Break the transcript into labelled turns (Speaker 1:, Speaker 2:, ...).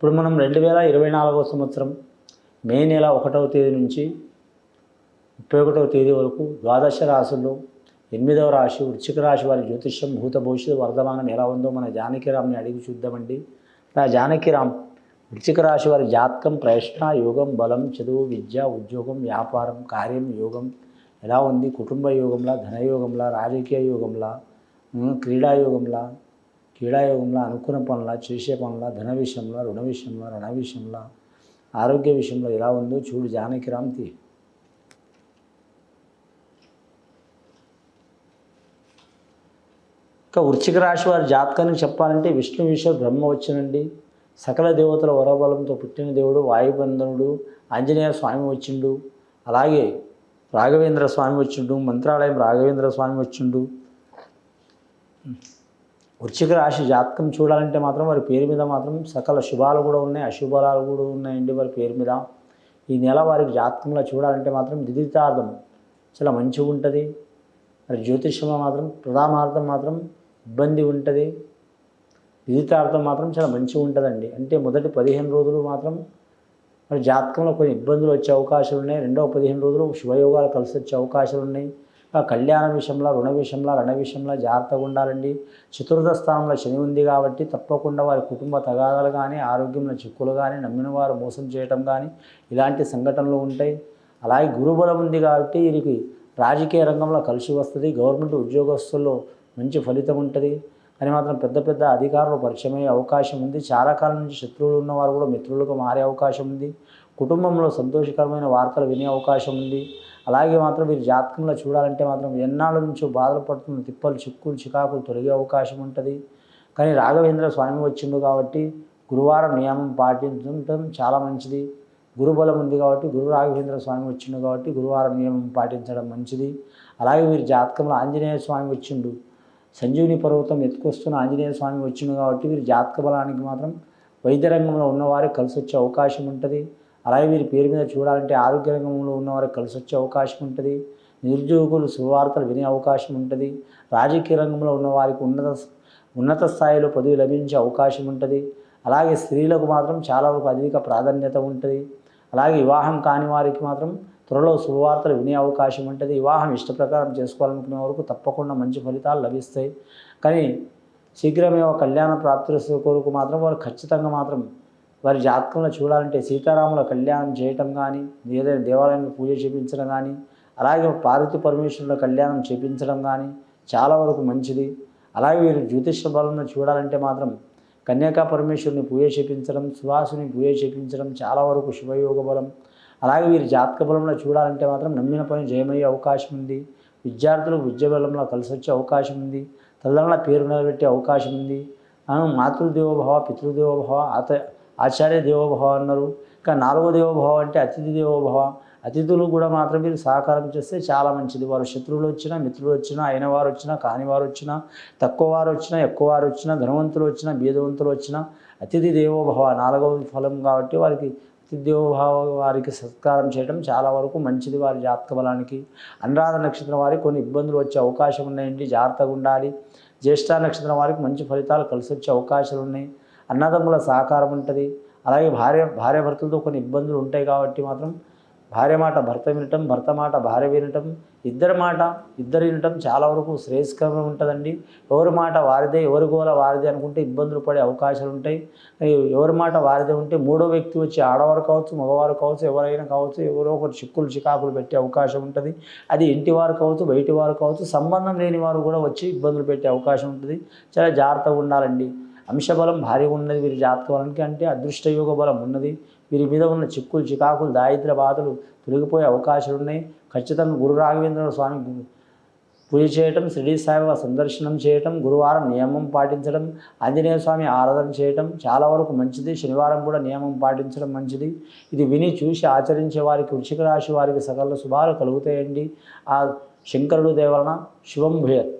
Speaker 1: ఇప్పుడు మనం రెండు వేల ఇరవై నాలుగవ సంవత్సరం మే నెల ఒకటవ తేదీ నుంచి ముప్పై ఒకటవ తేదీ వరకు ద్వాదశ రాశుల్లో ఎనిమిదవ రాశి వృశ్చిక రాశి వారి జ్యోతిష్యం భూత భవిష్యత్తు వర్ధమానం ఎలా ఉందో మన జానకిరామ్ని అడిగి చూద్దామండి. నా జానకిరామ్ వృశ్చిక రాశి వారి జాతకం ప్రయత్న యోగం బలం చదువు విద్య ఉద్యోగం వ్యాపారం కార్యం యోగం ఎలా ఉంది? కుటుంబ యోగంలా ధనయోగంలా రాజకీయ యోగంలా క్రీడా యోగంలా క్రీడాయోగంలో అనుకున్న పనుల చేసే పనుల ధన విషయంలో రుణ విషయంలో రణ విషయంలో ఆరోగ్య విషయంలో ఎలా ఉందో చూడు జానకిరామ్ తీ. ఇంకా వృశ్చిక రాశి వారి జాతకానికి చెప్పాలంటే విష్ణు విశ్వ బ్రహ్మ వచ్చినండి సకల దేవతల వరబలంతో పుట్టిన దేవుడు వాయుబంధనుడు ఆంజనేయ స్వామి వచ్చిండు. అలాగే రాఘవేంద్ర స్వామి వచ్చిండు మంత్రాలయం రాఘవేంద్ర స్వామి వచ్చిండు. వృశ్చిక రాశి జాతకం చూడాలంటే మాత్రం వారి పేరు మీద మాత్రం సకల శుభాలు కూడా ఉన్నాయి అశుభాలు కూడా ఉన్నాయండి వారి పేరు మీద. ఈ నెల వారికి జాతకంలో చూడాలంటే మాత్రం దిదితార్థం చాలా మంచిగా ఉంటుంది. మరి జ్యోతిష్యంలో మాత్రం ప్రధానార్థం మాత్రం ఇబ్బంది ఉంటుంది. విదితార్థం మాత్రం చాలా మంచిగా ఉంటుందండి. అంటే మొదటి పదిహేను రోజులు మాత్రం మరి జాతకంలో కొన్ని ఇబ్బందులు వచ్చే అవకాశాలు ఉన్నాయి. రెండవ పదిహేను రోజులు శుభయోగాలు కలిసి వచ్చే అవకాశాలు ఉన్నాయి. కళ్యాణ విషయంలో రుణ విషయంలో రణ విషయంలో జాగ్రత్తగా ఉండాలండి. చతుర్థ స్థానంలో శని ఉంది కాబట్టి తప్పకుండా వారి కుటుంబ తగాదాలు కానీ ఆరోగ్యంలో చిక్కులు కానీ నమ్మిన వారు మోసం చేయటం కానీ ఇలాంటి సంఘటనలు ఉంటాయి. అలాగే గురుబలం ఉంది కాబట్టి వీరికి రాజకీయ రంగంలో కలిసి వస్తుంది గవర్నమెంట్ ఉద్యోగస్తుల్లో మంచి ఫలితం ఉంటుంది. అని మాత్రం పెద్ద పెద్ద అధికారులు పరిచయం అయ్యే అవకాశం ఉంది. చాలా కాలం నుంచి శత్రువులు ఉన్నవారు కూడా మిత్రులుగా మారే అవకాశం ఉంది. కుటుంబంలో సంతోషకరమైన వార్తలు వినే అవకాశం ఉంది. అలాగే మాత్రం మీరు జాతకంలో చూడాలంటే మాత్రం ఎన్నాళ్ళ నుంచో బాధలు పడుతున్న తిప్పలు చిక్కులు చికాకులు తొలగే అవకాశం ఉంటుంది. కానీ రాఘవేంద్ర స్వామి వచ్చిండు కాబట్టి గురువారం నియమం పాటించడం చాలా మంచిది. గురుబలం ఉంది కాబట్టి గురు రాఘవేంద్ర స్వామి వచ్చిండు కాబట్టి గురువారం నియమం పాటించడం మంచిది. అలాగే వీరి జాతకంలో ఆంజనేయ స్వామి వచ్చిండు సంజీవిని పర్వతం ఎత్తుకొస్తున్న ఆంజనేయ స్వామి వచ్చిండు కాబట్టి వీరి జాతక బలానికి మాత్రం వైద్య రంగంలో ఉన్నవారికి కలిసి వచ్చే అవకాశం ఉంటుంది. అలాగే వీరి పేరు మీద చూడాలంటే ఆరోగ్య రంగంలో ఉన్నవారికి కలిసి వచ్చే అవకాశం ఉంటుంది. నిరుద్యోగులు సువార్తలు వినే అవకాశం ఉంటుంది. రాజకీయ రంగంలో ఉన్నవారికి ఉన్నత ఉన్నత స్థాయిలో పదవి లభించే అవకాశం ఉంటుంది. అలాగే స్త్రీలకు మాత్రం చాలా వరకు అధిక ప్రాధాన్యత ఉంటుంది. అలాగే వివాహం కాని వారికి మాత్రం త్వరలో శుభవార్తలు వినే అవకాశం ఉంటుంది. వివాహం ఇష్ట ప్రకారం చేసుకోవాలనుకునే వరకు తప్పకుండా మంచి ఫలితాలు లభిస్తాయి. కానీ శీఘ్రమే ఒక కళ్యాణ ప్రాప్తి కొరకు మాత్రం వారు ఖచ్చితంగా మాత్రం వారి జాతకంలో చూడాలంటే సీతారాముల కళ్యాణం చేయటం కానీ ఏదైనా దేవాలయంలో పూజ చేపించడం కానీ అలాగే పార్వతి పరమేశ్వరుల కళ్యాణం చేపించడం కానీ చాలా వరకు మంచిది. అలాగే వీరు జ్యోతిష బలంలో చూడాలంటే మాత్రం కన్యాకా పరమేశ్వరుని పూజ చేపించడం సువాసుని పూజ చేపించడం చాలా వరకు శుభయోగ బలం. అలాగే వీరి జాతక బలంలో చూడాలంటే మాత్రం నమ్మిన పని జయమయ్యే అవకాశం ఉంది. విద్యార్థులు విద్య బలంలో కలిసి వచ్చే అవకాశం ఉంది. తల్లిదండ్రుల పేరు నిలబెట్టే అవకాశం ఉంది. ఆ, మాతృదేవోభవ పితృదేవోభవ ఆత ఆచార్య దేవోభవ అన్నారు ఇంకా నాలుగో దేవోభవ అంటే అతిథి దేవోభవ. అతిథులు కూడా మాత్రం మీరు సహకారం చేస్తే చాలా మంచిది. వారు శత్రువులు వచ్చినా మిత్రులు వచ్చినా అయిన వారు వచ్చినా కాని వారు వచ్చినా తక్కువ వారు వచ్చినా ఎక్కువ వారు వచ్చినా ధనవంతులు వచ్చినా బీదవంతులు వచ్చినా అతిథి దేవోభవ. నాలుగవ ఫలం కాబట్టి వారికి అతిథి దేవోభవ వారికి సత్కారం చేయడం చాలా వరకు మంచిది. వారి జాతక బలానికి అనురాధ నక్షత్రం వారికి కొన్ని ఇబ్బందులు వచ్చే అవకాశం ఉన్నాయండి. జాగ్రత్తగా ఉండాలి. జ్యేష్ఠ నక్షత్రం వారికి మంచి ఫలితాలు కలిసి వచ్చే అవకాశాలు ఉన్నాయి. అన్నదమ్ముల సహకారం ఉంటుంది. అలాగే భార్య భార్య భర్తలతో కొన్ని ఇబ్బందులు ఉంటాయి కాబట్టి మాత్రం భార్య మాట భర్త వినటం భర్త మాట భార్య వినటం ఇద్దరి మాట ఇద్దరు వినటం చాలా వరకు శ్రేయస్కరంగా ఉంటుందండి. ఎవరి మాట వారిదే ఎవరి గోల వారిదే అనుకుంటే ఇబ్బందులు పడే అవకాశాలు ఉంటాయి. ఎవరి మాట వారిదే ఉంటే మూడో వ్యక్తి వచ్చి ఆడవారు కావచ్చు మగవారు కావచ్చు ఎవరైనా కావచ్చు ఎవరో ఒకరు చిక్కులు చికాకులు పెట్టే అవకాశం ఉంటుంది. అది ఇంటి వారు కావచ్చు బయటి వారు కావచ్చు సంబంధం లేని వారు కూడా వచ్చి ఇబ్బందులు పెట్టే అవకాశం ఉంటుంది. చాలా జాగ్రత్తగా ఉండాలండి. అంశబలం భారీగా ఉన్నది వీరి జాతక అంటే అదృష్టయోగ బలం ఉన్నది. వీరి మీద ఉన్న చిక్కులు చికాకులు దారిద్ర బాధలు తొలగిపోయే అవకాశాలు ఉన్నాయి ఖచ్చితంగా గురు రాఘవేంద్ర స్వామి పూజ చేయటం షిరిడి సాయిబాబా సందర్శనం చేయటం గురువారం నియమం పాటించడం ఆంజనేయ స్వామి ఆరాధన చేయటం చాలా వరకు మంచిది. శనివారం కూడా నియమం పాటించడం మంచిది. ఇది విని చూసి ఆచరించే వారికి వృషిక రాశి వారికి సకల శుభాలు కలుగుతాయండి. ఆ శంకరుడు దేవలన శుభం భూయత్.